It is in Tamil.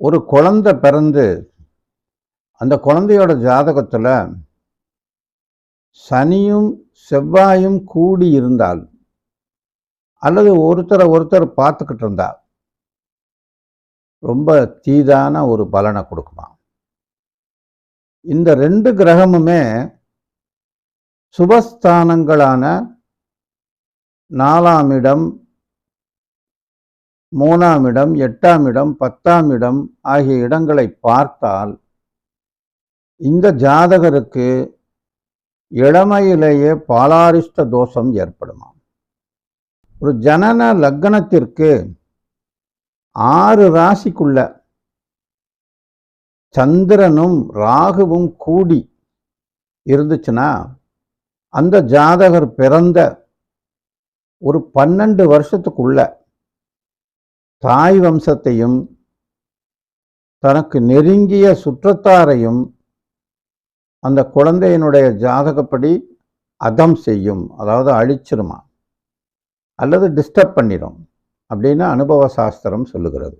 ஒரு குழந்தை பிறந்து அந்த குழந்தையோட ஜாதகத்தில் சனியும் செவ்வாயும் கூடி இருந்தால் அல்லது ஒருத்தரை ஒருத்தர் பார்த்துக்கிட்டு இருந்தா ரொம்ப தீதான ஒரு பலனை கொடுக்குமா? இந்த ரெண்டு கிரகமுமே சுபஸ்தானங்களான நாலாம் இடம் மூணாம் இடம் எட்டாம் இடம் பத்தாம் இடம் ஆகிய இடங்களை பார்த்தால் இந்த ஜாதகருக்கு இளமையிலேயே பாலாரிஷ்ட தோஷம் ஏற்படுமாம். ஒரு ஜனன லக்னத்திற்கு ஆறு ராசிக்குள்ள சந்திரனும் ராகுவும் கூடி இருந்துச்சுன்னா அந்த ஜாதகர் பிறந்த ஒரு பன்னெண்டு வருஷத்துக்குள்ள தாய் வம்சத்தையும் தனக்கு நெருங்கிய சுற்றத்தாரையும் அந்த குழந்தையினுடைய ஜாதகப்படி அதம் செய்யும் அதாவது அழிச்சிருமா? அல்லது டிஸ்டர்ப் பண்ணிடும் அப்படின்னு அனுபவ சாஸ்திரம் சொல்லுகிறது.